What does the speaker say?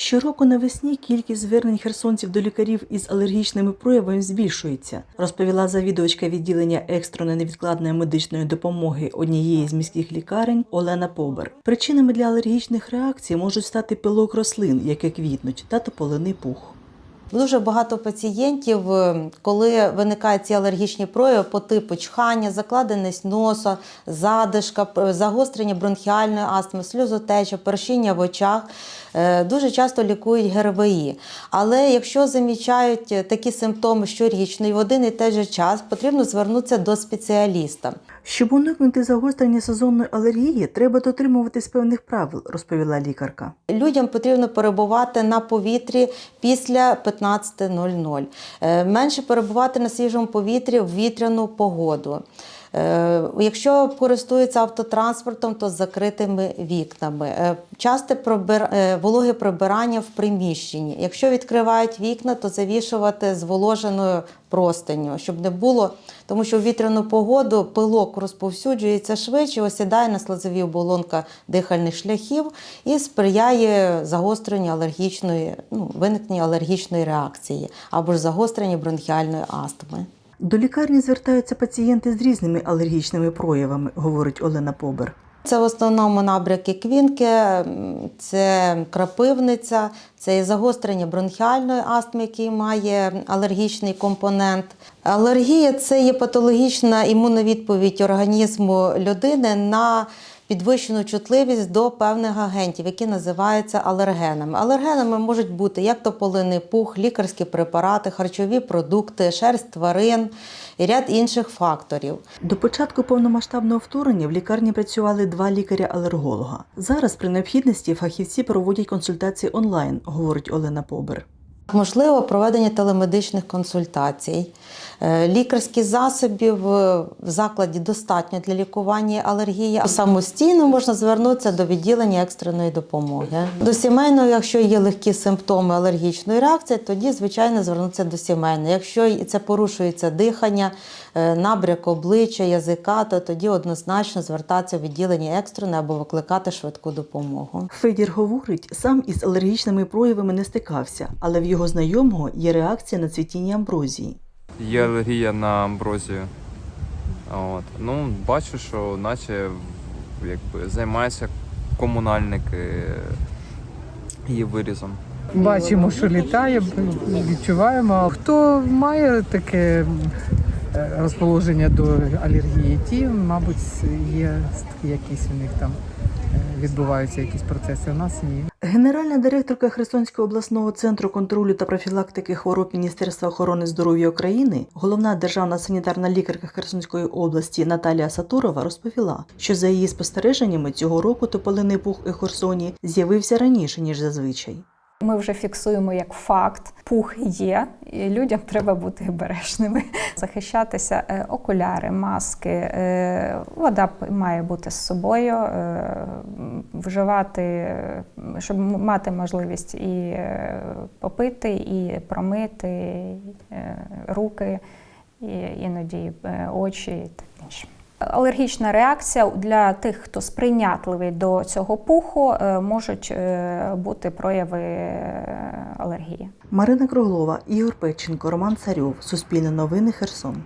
Щороку навесні кількість звернень херсонців до лікарів із алергічними проявами збільшується, розповіла завідувачка відділення екстреної невідкладної медичної допомоги однієї з міських лікарень Олена Побер. Причинами для алергічних реакцій можуть стати пилок рослин, які квітнуть, та тополиний пух. Дуже багато пацієнтів, е, коли виникають ці алергічні прояви по типу чхання, закладеність носа, задишка, загострення бронхіальної астми, сльозотеча, першіння в очах, е, дуже часто лікують ГРВІ. Але якщо замічають е, такі симптоми щорічно і в один і той же час, потрібно звернутися до спеціаліста. Щоб уникнути загострення сезонної алергії, треба дотримуватись певних правил, розповіла лікарка. Людям потрібно перебувати на повітрі після 15.00. Е, Менше перебувати на свіжому повітрі в вітряну погоду. Е, Якщо користуються автотранспортом, то з закритими вікнами. Е, Часте пробир... е, вологе прибирання в приміщенні. Якщо відкривають вікна, то завішувати зволоженою простиню, щоб не було, тому що в вітряну погоду пилок розповсюджується швидше, осідає на слизові оболонка дихальних шляхів і сприяє загостренню алергічної, ну, виникненню алергічної реакції або ж загостренню бронхіальної астми. До лікарні звертаються пацієнти з різними алергічними проявами, говорить Олена Побер. Це в основному набряки квінки, це крапивниця, це і загострення бронхіальної астми, який має алергічний компонент. Алергія це є патологічна імуновідповідь організму людини на підвищену чутливість до певних агентів, які називаються алергенами. Алергенами можуть бути як тополиний пух, лікарські препарати, харчові продукти, шерсть тварин і ряд інших факторів. До початку повномасштабного вторгнення в лікарні працювали два лікаря-алерголога. Зараз при необхідності фахівці проводять консультації онлайн, говорить Олена Побер. Можливо, проведення телемедичних консультацій. Е, Лікарських засобів е, в закладі достатньо для лікування алергії. Самостійно можна звернутися до відділення екстреної допомоги. До сімейного, якщо є легкі симптоми алергічної реакції, тоді, звичайно, звернутися до сімейного. Якщо це порушується дихання, е, набряк обличчя, язика, то тоді однозначно звертатися в відділення екстреної або викликати швидку допомогу. Федір говорить, сам із алергічними проявами не стикався, але в його знайомого є реакція на цвітіння амброзії. Є алергія на амброзію. От. Ну, бачу, що наче якби, займаються комунальники її вирізом. Бачимо, що літає, відчуваємо. Хто має таке е, розположення до алергії, ті, мабуть, є якісь у них там відбуваються якісь процеси. У нас ні. Генеральна директорка Херсонського обласного центру контролю та профілактики хвороб Міністерства охорони здоров'я України, головна державна санітарна лікарка Херсонської області Наталія Сатурова розповіла, що за її спостереженнями цього року тополиний пух у Херсоні з'явився раніше ніж зазвичай. Ми вже фіксуємо як факт. Пух є, і людям треба бути обережними. Захищатися е, окуляри, маски, е, вода має бути з собою, е, вживати, щоб мати можливість і попити, і промити руки, і іноді очі. Алергічна реакція для тих, хто сприйнятливий до цього пуху, е, можуть е, бути прояви е, алергії. Марина Круглова, Ігор Печенко, Роман Царьов. Суспільне новини Херсон.